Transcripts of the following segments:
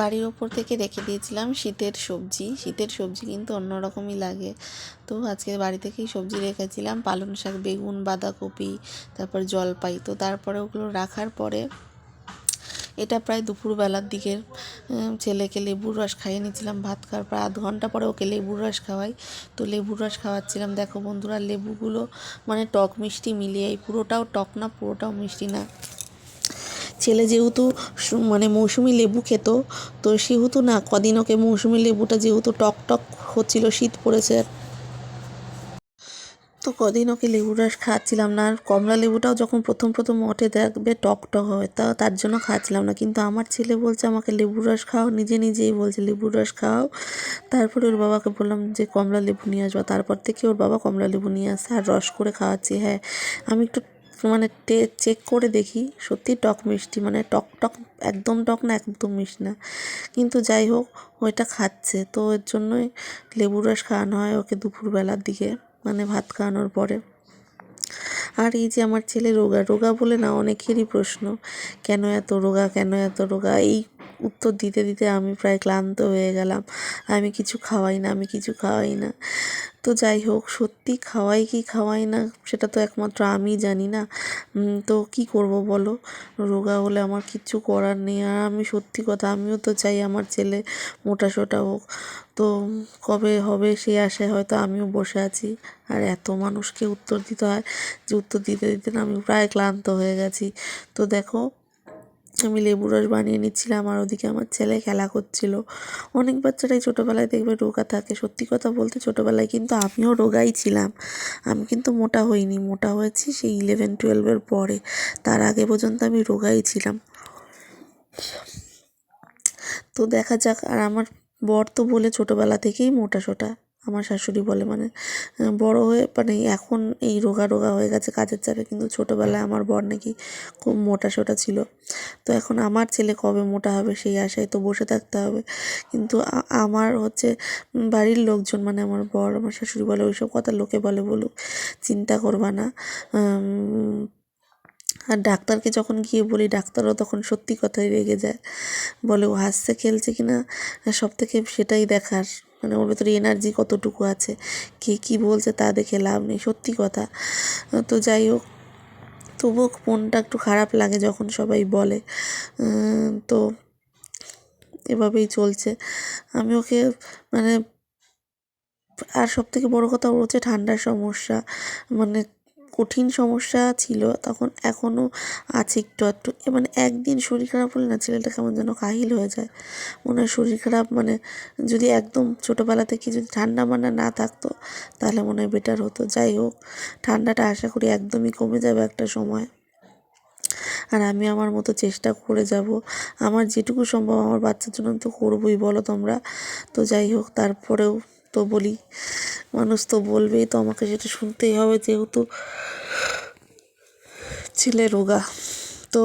বাড়ির ওপর থেকে রেখে দিয়েছিলাম শীতের সবজি। শীতের সবজি কিন্তু অন্যরকমই লাগে। তো আজকে বাড়ি থেকেই সবজি রেখেছিলাম পালং শাক বেগুন বাঁধাকপি তারপর জলপাই। তো তারপরে ওগুলো রাখার পরে এটা প্রায় দুপুরবেলার দিকে উম, ছেলেকে লেবুর রস খাইয়ে নিয়েছিলাম ভাত খাওয়ার প্রায় আধ ঘণ্টা পরে ওকে লেবুর রস খাওয়াই। তো লেবুর রস খাওয়াচ্ছিলাম। দেখো বন্ধুরা লেবুগুলো মানে টক মিষ্টি মিলিয়ে পুরোটাও টক না পুরোটাও মিষ্টি না। ছেলে যেহেতু মানে মৌসুমি লেবু খেত, তো সেহেতু না, কদিন ওকে মৌসুমি লেবুটা যেহেতু টক টক হচ্ছিল, শীত পড়েছে। তো কদিন ওকে লেবুর রস খাওয়াচ্ছিলাম না, আর কমলা লেবুটাও যখন প্রথম প্রথম ওঠে দেখবে টক টক হয়, তা তার জন্য খাওয়াচ্ছিলাম না। কিন্তু আমার ছেলে বলছে আমাকে লেবুর রস খাও, নিজে নিজেই বলছে লেবুর রস খাও। তারপরে ওর বাবাকে বললাম যে কমলা লেবু নিয়ে আসবা। তারপর থেকে ওর বাবা কমলা লেবু নিয়ে আসে আর রস করে খাওয়াচ্ছি হ্যাঁ। আমি একটু মানে চেক করে দেখি সত্যি টক মিষ্টি মানে টক টক একদম টক না, একদম মিষ্টি না। কিন্তু যাই হোক, ওইটা খাচ্ছে। তো এর জন্যই লেবুর রস খাওয়ানো হয় ওকে দুপুরবেলার দিকে মানে ভাত খাওয়ানোর পরে। আর এই যে আমার ছেলে রোগা রোগা বলে না, অনেকেরই প্রশ্ন, কেন এত রোগা, কেন এত রোগা? এই উত্তর দিতে দিতে আমি প্রায় ক্লান্ত হয়ে গেলাম। আমি কিছু খাওয়াই না, আমি কিছু খাওয়াই না। তো যাই হোক, সত্যি খাওয়াই কি খাওয়াই না, সেটা তো একমাত্র আমিই জানি না। তো কি করব বলো? রোগা হলে আমার কিচ্ছু করার নেই। আর আমি সত্যি কথা, আমিও তো চাই আমার ছেলে মোটা সোটা হোক। তো কবে হবে সেই আশায় হয়তো আমিও বসে আছি। আর এত মানুষকে উত্তর দিতে হয় যে, উত্তর দিতে দিতে না আমি প্রায় ক্লান্ত হয়ে গেছি। তো দেখো আমি লেবু রস বানিয়ে নিচ্ছিলাম আর ওদিকে আমার ছেলে খেলা করছিল। অনেক বাচ্চারাই ছোটোবেলায় দেখবে রোগা থাকে। সত্যি কথা বলতে ছোটোবেলায় কিন্তু আমিও রোগাই ছিলাম। আমি কিন্তু মোটা হইনি। মোটা হয়েছি সেই ইলেভেন টুয়েলভের পরে। তার আগে পর্যন্ত আমি রোগাই ছিলাম। তো দেখা যাক। আর আমার বর তো বলে ছোটোবেলা থেকেই মোটা সোটা। আমার শাশুড়ি বলে মানে বড় হয়ে মানে এখন এই রোগা রোগা হয়ে গেছে কাজের চাপে কিন্তু ছোটোবেলায় আমার বর নাকি খুব মোটা সোটা ছিল। তো এখন আমার ছেলে কবে মোটা হবে সেই আশায় তো বসে থাকতে হবে। কিন্তু আমার হচ্ছে বাড়ির লোকজন মানে আমার বর আমার শাশুড়ি বলে ওইসব কথা লোকে বলে বলুক চিন্তা করবা না। আর ডাক্তারকে যখন গিয়ে বলি ডাক্তারও তখন সত্যি কথাই রেগে যায়। বলে ও হাসছে খেলছে কিনা? সব থেকে সেটাই দেখার মানে ওর ভেতরে এনার্জি কতটুকু আছে, কে কী বলছে তা দেখে লাভ নেই, সত্যি কথা। তো যাই হোক, তবুও মনটা একটু খারাপ লাগে যখন সবাই বলে। তো এভাবেই চলছে। আমি ওকে মানে আর সব থেকে বড়ো কথা, ওর হচ্ছে ঠান্ডার সমস্যা। মানে কঠিন সমস্যা ছিল, তখন এখনও আছে একটু একটু মানে একদিন শরীর খারাপ হলে না ছেলেটা কেমন যেন কাহিল হয়ে যায়। মনে হয় শরীর খারাপ মানে যদি একদম ছোটোবেলা থেকে যদি ঠান্ডা মান্ডা না থাকতো, তাহলে মনে হয় বেটার হতো। যাই হোক, ঠান্ডাটা আশা করি একদমই কমে যাবে একটা সময়। আর আমি আমার মতো চেষ্টা করে যাব। আমার যেটুকু সম্ভব আমার বাচ্চার জন্য তো করবই, বলো তোমরা। তো যাই হোক, তারপরেও তো বলি মানুষ তো বলবেই তো আমাকে সেটা শুনতেই হবে যেহেতু ছেলে রোগা। তো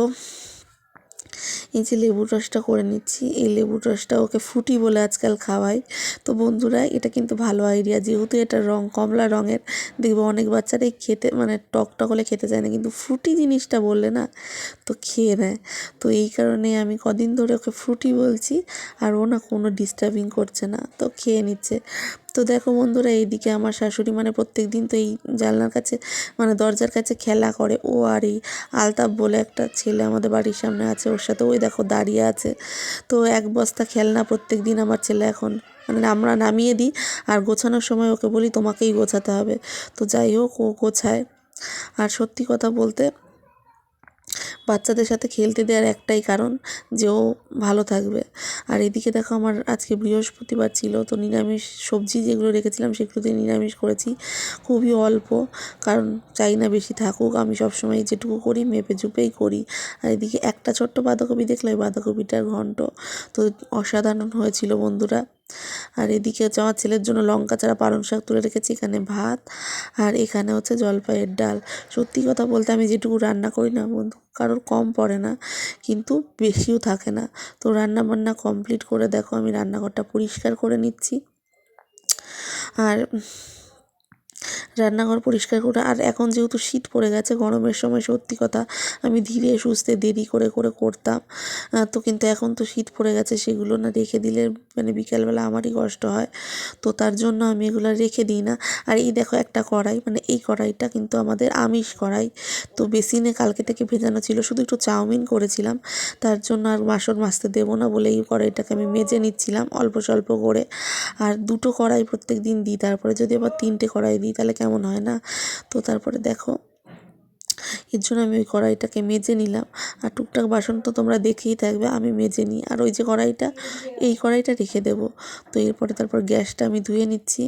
এই যে লেবুর রসটা করে নিচ্ছি, এই লেবুর রসটা ওকে ফুটি বলে আজকাল খাওয়াই। তো বন্ধুরা, এটা কিন্তু ভালো আইডিয়া। যেহেতু এটা রং, কমলা রঙের, দেখবে অনেক বাচ্চারাই খেতে মানে টক টক হলে খেতে চায় না, কিন্তু ফ্রুটি জিনিসটা বললে না, তো খেয়ে নেয়। তো এই কারণে আমি কদিন ধরে ওকে ফ্রুটি বলছি, আর ও না কোনো ডিস্টার্বিং করছে না, তো খেয়ে নিচ্ছে। তো দেখো বন্ধুরা, এইদিকে আমার শাশুড়ি মানে প্রত্যেক দিন তো এই জানলার কাছে মানে দরজার কাছে খেলা করে। ও আর এই আলতাপ বলে একটা ছেলে আমাদের বাড়ির সামনে আছে ওর সাথে। ওই দেখো দাঁড়িয়ে আছে। তো এক বস্তা খেলনা প্রত্যেক দিন আমার ছেলে এখন মানে আমরা নামিয়ে দিই আর গোছানোর সময় ওকে বলি তোমাকেই গোছাতে হবে। তো যাই হোক, ও গোছায়। আর সত্যি কথা বলতে বাচ্চাদের সাথে খেলতে দেওয়ার একটাই কারণ যে ও ভালো থাকবে। আর এদিকে দেখো আমার আজকে বৃহস্পতিবার ছিল, তো নিরামিষ সবজি যেগুলো রেখেছিলাম সেগুলো দিয়ে নিরামিষ করেছি। খুবই অল্প, কারণ চাই না বেশি থাকুক। আমি সবসময় যেটুকু করি, মেপে চুপেই করি। আর এদিকে একটা ছোট্ট বাঁধাকপি দেখলে বাঁধাকপিটার ঘন্ট। তো অসাধারণ হয়েছিল বন্ধুরা। আর এদিকে হচ্ছে আমার ছেলের জন্য লঙ্কা ছাড়া পালং শাক তুলে রেখেছি, এখানে ভাত আর এখানে হচ্ছে জলপাইয়ের ডাল। সত্যি কথা বলতে আমি যেটুকু রান্না করি না বন্ধু, কারোর কম পড়ে না, কিন্তু বেশিও থাকে না। তো রান্না বান্না কমপ্লিট করে দেখো, আমি রান্নাঘরটা পরিষ্কার করে নিচ্ছি। আর রান্নাঘর পরিষ্কার করে। আর এখন যেহেতু শীত পড়ে গেছে, গরমের সময় সত্যি কথা আমি ধীরে সুস্থে দেরি করে করে করতাম। তো কিন্তু এখন তো শীত পড়ে গেছে, সেগুলো না রেখে দিলে মানে বিকেলবেলা আমারই কষ্ট হয়। তো তার জন্য আমি এগুলো রেখে দিই না। আর এই দেখো একটা কড়াই মানে এই কড়াইটা কিন্তু আমাদের আমিষ কড়াই। তো বেসিনে কালকে থেকে ভেজানো ছিল, শুধু একটু চাউমিন করেছিলাম। তার জন্য আর বাসন মাজতে দেবো না বলে এই কড়াইটাকে আমি মেজে নিচ্ছিলাম অল্প স্বল্প করে। আর দুটো কড়াই প্রত্যেক দিন দিই, তারপরে যদি আবার তিনটে কড়াই দিই, তাহলে কেমন হয় না। তো তারপরে দেখো, এর জন্য আমি ওই কড়াইটাকে মেজে নিলাম। আর টুকটাক বাসন তো তোমরা দেখেই থাকবে, আমি মেজে নিই। আর ওই যে কড়াইটা, এই কড়াইটা রেখে দেবো। তো এরপরে তারপর গ্যাসটা আমি ধুয়ে নিচ্ছি।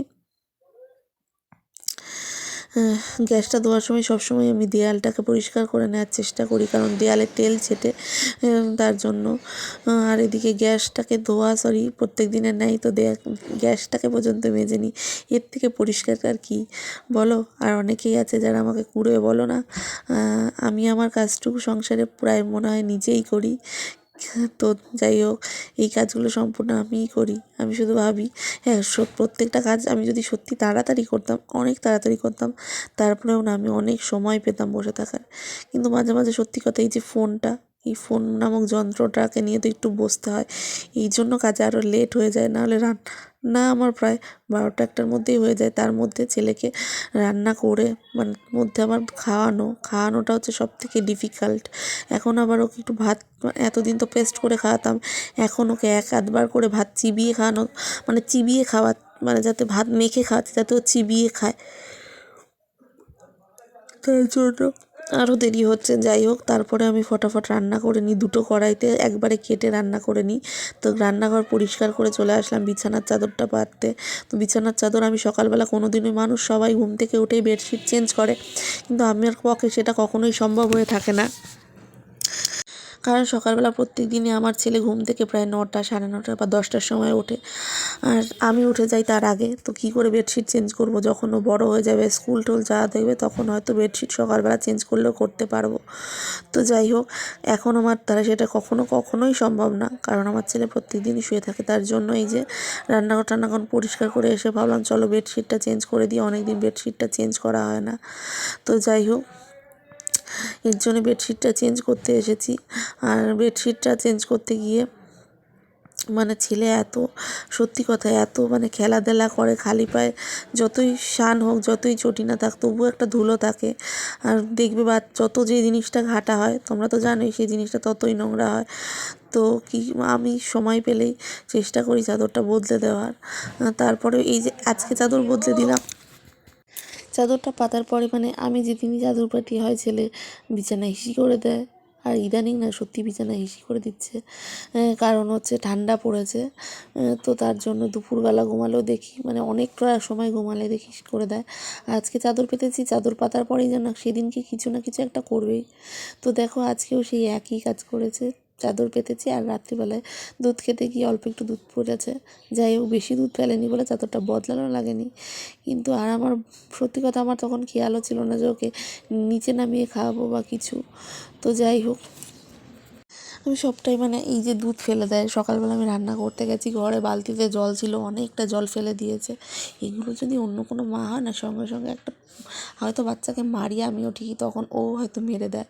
গ্যাসটা ধোয়ার সময় সবসময় আমি দেয়ালটাকে পরিষ্কার করে নেওয়ার চেষ্টা করি, কারণ দেয়ালে তেল ছেটে তার জন্য। আর এদিকে গ্যাসটাকে ধোয়া সরি প্রত্যেক দিনের নেই তো দেয়া, গ্যাসটাকে পর্যন্ত মেজে নিই এর থেকে পরিষ্কার আর কি? বলো, আর অনেকেই আছে যারা আমাকে কুড়ে বলো না। আমি আমার কাজটুকু সংসারে প্রায় মনে হয় নিজেই করি। তো যাই হোক, এই কাজগুলো সম্পূর্ণ আমিই করি। আমি শুধু ভাবি হ্যাঁ প্রত্যেকটা কাজ আমি যদি সত্যি তাড়াতাড়ি করতাম, অনেক তাড়াতাড়ি করতাম, তারপরেও না আমি অনেক সময় পেতাম বসে থাকার। কিন্তু মাঝে মাঝে সত্যি কথা এই যে ফোনটা, এই ফোন নামক যন্ত্রটাকে নিয়ে তো একটু বসতে হয়, এই জন্য কাজে আরও লেট হয়ে যায়, নাহলে রান্না আমার প্রায় বারোটা একটার মধ্যেই হয়ে যায়। তার মধ্যে ছেলেকে রান্না করে মানে মধ্যে আবার খাওয়ানো, খাওয়ানোটা হচ্ছে সব থেকে ডিফিকাল্ট এখন আবার ওকে একটু ভাত, এতদিন তো পেস্ট করে খাওয়াতাম, এখন ওকে এক আধবার করে ভাত চিবিয়ে খাওয়ানো মানে চিবিয়ে খাওয়া মানে যাতে ভাত মেখে খাওয়াচ্ছে যাতে ও চিবিয়ে খায়। তার জন্য আরও দেরি হচ্ছে, যাই হোক। তারপরে আমি ফটাফট রান্না করে নিই। দুটো কড়াইতে একবারে কেটে রান্না করে নিই। তো রান্নাঘর পরিষ্কার করে চলে আসলাম বিছানার চাদরটা পাততে তো বিছানার চাদর আমি সকালবেলা কোনো দিনই মানুষ সবাই ঘুম থেকে উঠেই বেডশিট চেঞ্জ করে। কিন্তু আমার পক্ষে সেটা কখনোই সম্ভব হয়ে থাকে না। কারণ সকালবেলা প্রত্যেক দিনই আমার ছেলে ঘুম থেকে প্রায় নটা, সাড়ে নটা বা দশটার সময় ওঠে। আর আমি উঠে যাই তার আগে। তো কী করে বেডশিট চেঞ্জ করব? যখন ও বড় হয়ে যাবে, স্কুল টোল যাওয়া দেখবে, তখন হয়তো বেডশিট সকালবেলা চেঞ্জ করলেও করতে পারব। তো যাই হোক, এখন আমার দ্বারা সেটা কখনো কখনোই সম্ভব না। কারণ আমার ছেলে প্রত্যেক দিনই শুয়ে থাকে। তার জন্য এই যে রান্নাঘর টান্নাঘর পরিষ্কার করে এসে ভাবলাম, চলো বেডশিটটা চেঞ্জ করে দিই। অনেক দিন বেডশিটটা চেঞ্জ করা হয় না। তো যাই হোক এর জন্য বেডশিটটা চেঞ্জ করতে এসেছি। আর বেডশিটটা চেঞ্জ করতে গিয়ে মানে ছেলে এত, সত্যি কথা, এত মানে খেলাধুলা করে খালি পায়ে, যতই শান হোক, যতই চটি না থাক, তবুও একটা ধুলো থাকে। আর দেখবে বা যত যে জিনিসটা ঘাটা হয়, তোমরা তো জানোই সেই জিনিসটা ততই নোংরা হয়। তো কি, আমি সময় পেলেই চেষ্টা করি চাদরটা বদলে দেওয়ার। তারপরে এই যে আজকে চাদর বদলে দিলাম চাদরটা পাতার পরে মানে আমি যেদিনই চাদর পাতি হয় ছেলে বিছানা হিসি করে দেয়। আর ইদানিং না সত্যি বিছানা হিসি করে দিচ্ছে। কারণ হচ্ছে ঠান্ডা পড়েছে। তো তার জন্য দুপুরবেলা ঘুমালেও দেখি মানে অনেকটা সময় ঘুমালে দেখি করে দেয়। আজকে চাদর পেতেছি, চাদর পাতার পরেই যেন সেদিনকে কিছু না কিছু একটা করবেই। তো দেখো আজকেও সেই একই কাজ করেছে। চাদর পেতেছি আর রাত্রিবেলায় দুধ খেতে গিয়ে অল্প একটু দুধ পড়েছে। যাই হোক, বেশি দুধ ফেলেনি বলে চাদরটা বদলানো লাগেনি। কিন্তু আর আমার সত্যি কথা, আমার তখন খেয়ালও ছিল না যে ওকে নিচে নামিয়ে খাওয়াবো বা কিছু। তো যাই হোক আমি সবটাই মানে এই যে দুধ ফেলে দেয়। সকালবেলা আমি রান্না করতে গেছি, ঘরে বালতিতে জল ছিল, অনেকটা জল ফেলে দিয়েছে। এগুলো যদি অন্য কোনো মা হয় না, সঙ্গে সঙ্গে একটা হয়তো বাচ্চাকে মারি আমিও ঠিকই তখন ও হয়তো মেরে দেয়।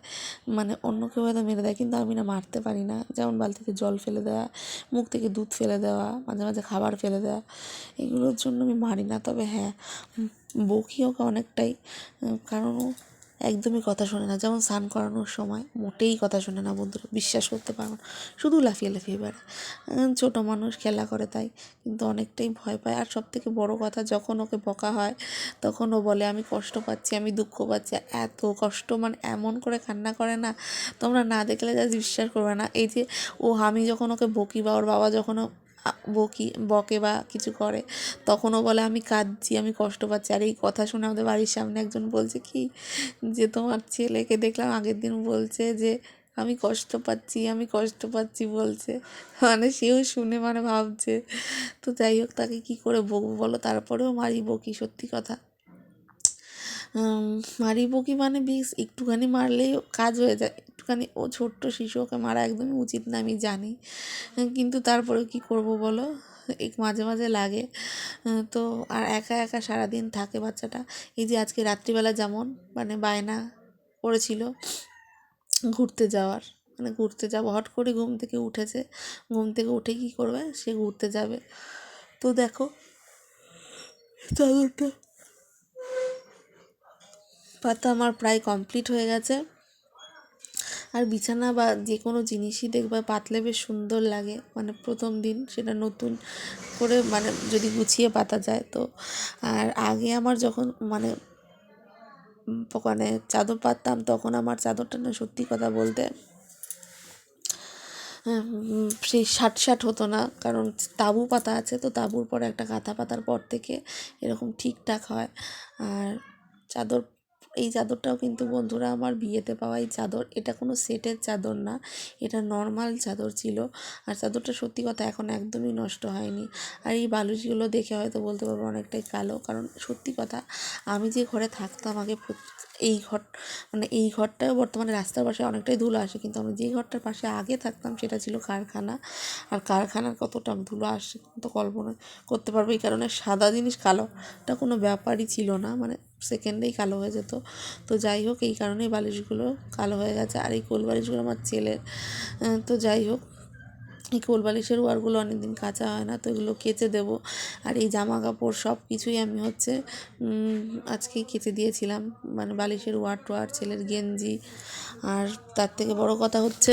মানে অন্য কেউ হয়তো মেরে দেয়, কিন্তু আমি না মারতে পারি না। যেমন বালতিতে জল ফেলে দেওয়া মুখ থেকে দুধ ফেলে দেওয়া, মাঝে মাঝে খাবার ফেলে দেওয়া এগুলোর জন্য আমি মারি না। তবে হ্যাঁ বকি ওকে অনেকটাই কারণ ও একদমই কথা শোনে না। যেমন স্নান করানোর সময় মোটেই কথা শোনে না বন্ধুরা, বিশ্বাস করতে পারব না। শুধু লাফিয়ে লাফিয়ে বেড়ায়। ছোটো মানুষ খেলা করে তাই, কিন্তু অনেকটাই ভয় পায়। আর সব থেকে বড়ো কথা, যখন ওকে বকা হয়, তখন ও বলে, আমি কষ্ট পাচ্ছি, আমি দুঃখ পাচ্ছি। এত কষ্ট মানে এমন করে কান্না করে না, তোমরা না দেখলে যা বিশ্বাস করবে না। এই যে, ও, আমি যখন ওকে বকি বা ওর বাবা যখন বকি, বকে বা কিছু করে, তখনও বলে, আমি কাঁদছি, আমি কষ্ট পাচ্ছি। আর এই কথা শুনে আমাদের বাড়ির সামনে একজন বলছে, কি যে তোমার ছেলেকে দেখলাম, আগের দিন বলছে যে, আমি কষ্ট পাচ্ছি, আমি কষ্ট পাচ্ছি বলছে। মানে সেও শুনে মানে ভাবছে, তো যাই হোক, তাকে কী করে বকবো বলো? তারপরেও মারি বকি, সত্যি কথা। মারি বকি মানে বিষ, একটুখানি মারলেই কাজ হয়ে যায়। একটুখানি ও ছোট্ট শিশু, ওকে মারা একদমই উচিত না, আমি জানি। কিন্তু তারপরে কি করব বলো? এক মাঝে মাঝে লাগে। তো আর একা একা সারাদিন থাকে বাচ্চাটা। এই যে আজকে রাত্রিবেলা যেমন মানে বায়না করেছিল ঘুরতে যাওয়ার। মানে ঘুরতে যাব, হট করে ঘুম থেকে উঠেছে। ঘুম থেকে উঠে কী করবে? সে ঘুরতে যাবে। তো দেখো, চাদরটা পাতা আমার প্রায় কমপ্লিট হয়ে গেছে। আর বিছানা বা যে কোনো জিনিসই দেখবে পাতলে বেশ সুন্দর লাগে। মানে প্রথম দিন সেটা নতুন করে মানে যদি গুছিয়ে পাতা যায় তো। আর আগে আমার যখন মানে মানে চাদর পাততাম তখন আমার চাদরটা না সত্যি কথা বলতে সেই ষাট ষাট হতো না। কারণ তাঁবু পাতা আছে তো তাঁবুর পরে একটা কাঁথা পাতার পর থেকে এরকম ঠিকঠাক হয়। আর চাদর এই চাদরটাও কিন্তু বন্ধুরা আমার বিয়েতে পাওয়া এই চাদর। এটা কোনো সেটের চাদর না, এটা নর্মাল চাদর ছিল। আর চাদরটা সত্যি কথা এখন একদমই নষ্ট হয়নি। আর এই বালুচগুলো দেখে হয়তো বলতে পারব অনেকটাই কালো। কারণ সত্যি কথা, আমি যে ঘরে থাকতাম আগে এই ঘর মানে এই ঘরটাও বর্তমানে রাস্তার পাশে অনেকটাই ধুলো আসে, কিন্তু আমি যে ঘরটার পাশে আগে থাকতাম সেটা ছিল কারখানা। আর কারখানার কতটা ধুলো আসে তো কল্পনা করতে পারব। এই কারণে সাদা জিনিস কালোটা কোনো ব্যাপারই ছিল না মানে সেকেন্ডেই কালো হয়ে যেত। তো যাই হোক, এই কারণেই বালিশগুলো কালো হয়ে গেছে। আর এই কোল বালিশগুলো আমার ছেলের। তো যাই হোক এই কোল বালিশের ওয়ারগুলো অনেক দিন কাচা হয় না, তো এগুলো কেচে দেবো। আর এই জামা কাপড় সব কিছুই আমি হচ্ছে আজকেই কেচে দিয়েছিলাম। মানে বালিশের ওয়ার টোয়ার, ছেলের গেঞ্জি। আর তার থেকে বড় কথা হচ্ছে,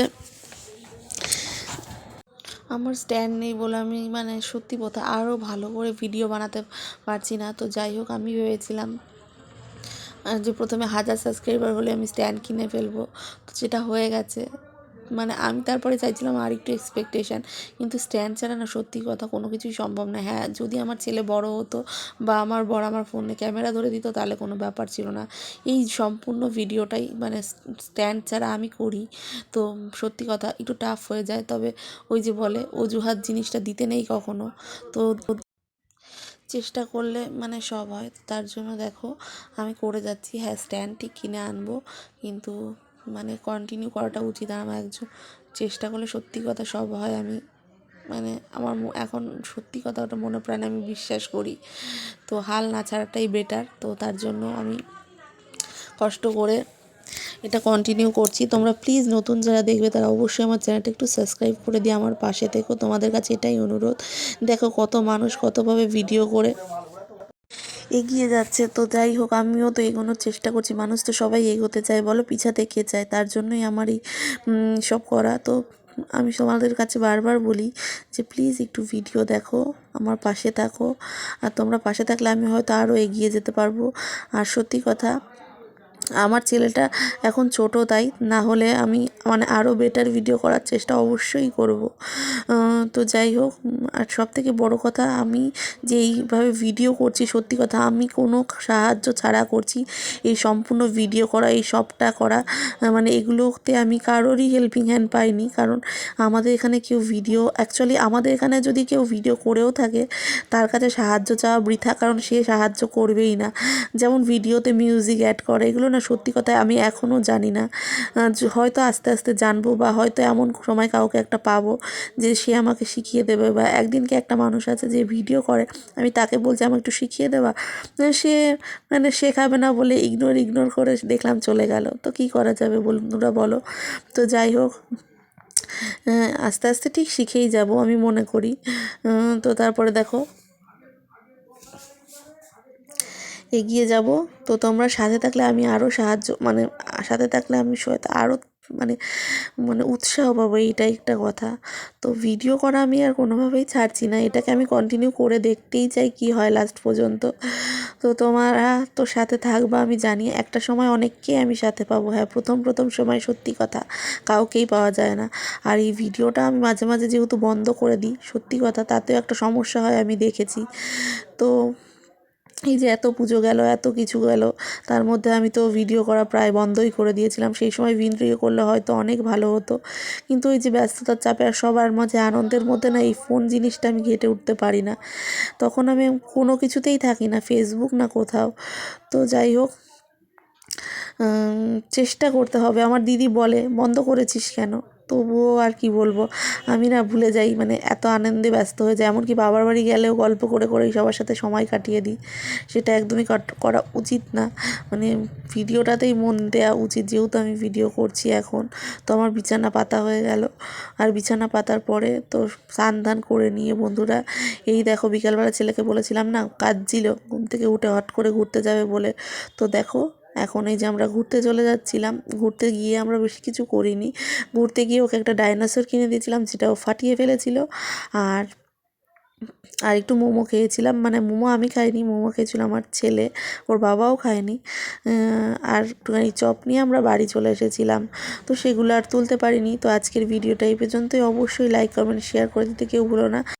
আমার স্ট্যান্ড নেই বলে আমি মানে সত্যি কথা আরও ভালো করে ভিডিও বানাতে পারছি না। তো যাই হোক, আমি ভেবেছিলাম যে প্রথমে হাজার সাবস্ক্রাইবার হলে আমি স্ট্যান্ড কিনে ফেলব। তো সেটা হয়ে গেছে। মানে আমি তারপরে চাইছিলাম আর একটু এক্সপেকটেশান কিন্তু স্ট্যান্ড ছাড়া না সত্যি কথা কোনো কিছুই সম্ভব না। হ্যাঁ যদি আমার ছেলে বড় হতো বা আমার বড় আমার ফোনে ক্যামেরা ধরে দিত, তাহলে কোনো ব্যাপার ছিল না। এই সম্পূর্ণ ভিডিওটাই মানে স্ট্যান্ড ছাড়া আমি করি। তো সত্যি কথা একটু টাফ হয়ে যায়, তবে ওই যে বলে অজুহাত জিনিসটা দিতে নেই কখনো। তো চেষ্টা করলে মানে সব হয়, তার জন্য দেখো আমি করে যাচ্ছি। হ্যাঁ স্ট্যান্ড ঠিক কিনে আনব, কিন্তু মানে কন্টিনিউ করাটা উচিত। আর আমার একজন চেষ্টা করলে সত্যি কথা সব হয়, আমি মানে আমার এখন সত্যি কথা ওটা মনে প্রাণে আমি বিশ্বাস করি। তো হাল না ছাড়াটাই বেটার তো তার জন্য আমি কষ্ট করে এটা কন্টিনিউ করছি। তোমরা প্লিজ নতুন যারা দেখবে তারা অবশ্যই আমার চ্যানেলটা একটু সাবস্ক্রাইব করে দিয়ে আমার পাশে থেকো। তোমাদের কাছে এটাই অনুরোধ। দেখো কত মানুষ কতভাবে ভিডিও করে এগিয়ে যাচ্ছে, তো যাই হোক, আমিও তো এগোনোর চেষ্টা করছি। মানুষ তো সবাই এগোতে চায়, বলো পিছাতে কে চায়, তার জন্যই আমার এই সব করা। তো আমি তোমাদের কাছে বারবার বলি যে প্লিজ একটু ভিডিও দেখো, আমার পাশে থাকো। আর তোমরা পাশে থাকলে আমি হয়তো আরও এগিয়ে যেতে পারব। আর সত্যি কথা আমার ছেলেটা এখন ছোট তাই, না হলে আমি মানে আরও বেটার ভিডিও করার চেষ্টা অবশ্যই করব। তো যাই হোক, আর সব থেকে বড় কথা, আমি যে এইভাবে ভিডিও করছি, সত্যি কথা আমি কোনো সাহায্য ছাড়া করছি। এই সম্পূর্ণ ভিডিও করা, এই সবটা করা মানে এগুলোতে আমি কারোরই হেল্পিং হ্যান্ড পাইনি। কারণ আমাদের এখানে কেউ ভিডিও অ্যাকচুয়ালি আমাদের এখানে যদি কেউ ভিডিও করেও থাকে, তার কাছে সাহায্য চাওয়া বৃথা, কারণ সে সাহায্য করবেই না। যেমন ভিডিওতে মিউজিক অ্যাড করে, এগুলো না সত্যি কথা আমি এখনও জানি না। হয়তো আস্তে আস্তে জানব বা হয়তো এমন সময় কাউকে একটা পাবো যে সে আমাকে শিখিয়ে দেবে বা একদিনকে একটা মানুষ আছে যে ভিডিও করে, আমি তাকে বলছি, আমাকে একটু শিখিয়ে দেওয়া সে মানে শেখাবে না বলে ইগনোর ইগনোর করে দেখলাম চলে গেল। তো কী করা যাবে বন্ধুরা বলো? তো যাই হোক আস্তে আস্তে ঠিক শিখেই যাব আমি মনে করি। তো তারপরে দেখো এগিয়ে যাব। তো তোমরা সাথে থাকলে আমি আরও সাহায্য মানে সাথে থাকলে আমি আরও মানে মানে উৎসাহ পাবো, এইটাই একটা কথা। তো ভিডিও করা আমি আর কোনোভাবেই ছাড়ছি না। এটাকে আমি কন্টিনিউ করে দেখতেই চাই কি হয় লাস্ট পর্যন্ত। তো তোমারা তো সাথে থাকবা, আমি জানি। একটা সময় অনেককেই আমি সাথে পাবো। হ্যাঁ প্রথম প্রথম সময় সত্যি কথা, কাউকেই পাওয়া যায় না। আর এই ভিডিওটা আমি মাঝে মাঝে যেহেতু বন্ধ করে দিই, সত্যি কথা, তাতেও একটা সমস্যা হয়, আমি দেখেছি। তো এই যে এত পুজো গেল, এত কিছু গেল, তার মধ্যে আমি তো ভিডিও করা প্রায় বন্ধই করে দিয়েছিলাম। সেই সময় ভিডিও করলে হয়তো অনেক ভালো হতো। কিন্তু ওই যে ব্যস্ততার চাপে আর সবার মাঝে আনন্দের মধ্যে না এই ফোন জিনিসটা আমি ঘেটে উঠতে পারি না। তখন আমি কোনো কিছুতেই থাকি না ফেসবুক না কোথাও। তো যাই হোক চেষ্টা করতে হবে। আমার দিদি বলে, বন্ধ করেছিস কেন? তবুও আর কি বলব? আমি না ভুলে যাই মানে এত আনন্দে ব্যস্ত হয়ে যাই। এমনকি বাবার বাড়ি গেলেও গল্প করে করেই সবার সাথে সময় কাটিয়ে দিই। সেটা একদমই করা উচিত না। মানে ভিডিওটাতেই মন দেওয়া উচিত, যেহেতু আমি ভিডিও করছি এখন। তো আমার বিছানা পাতা হয়ে গেল। আর বিছানা পাতার পরে তো স্নান ধান করে নিয়ে বন্ধুরা, এই দেখো বিকালবেলা ছেলেকে বলেছিলাম না কাজ কাঁদছিল, ঘুম থেকে উঠে হট করে ঘুরতে যাবে বলে। তো দেখো এখন এই যে আমরা ঘুরতে চলে যাচ্ছিলাম, ঘুরতে গিয়ে আমরা বেশি কিছু করিনি। ঘুরতে গিয়ে ওকে একটা ডাইনোসর কিনে দিয়েছিলাম যেটা ও ফাটিয়ে ফেলেছিল। আর আর একটু মোমো খেয়েছিলাম। মানে মোমো আমি খাইনি, মোমো খেয়েছিল আমার ছেলে, ওর বাবাও খায়নি। আর একটুখানি চপ নিয়ে আমরা বাড়ি চলে এসেছিলাম। তো সেগুলো আর তুলতে পারিনি। তো আজকের ভিডিওটা এই পর্যন্তই। অবশ্যই লাইক কমেন্ট শেয়ার করে দিতে কেউ ভুলো না।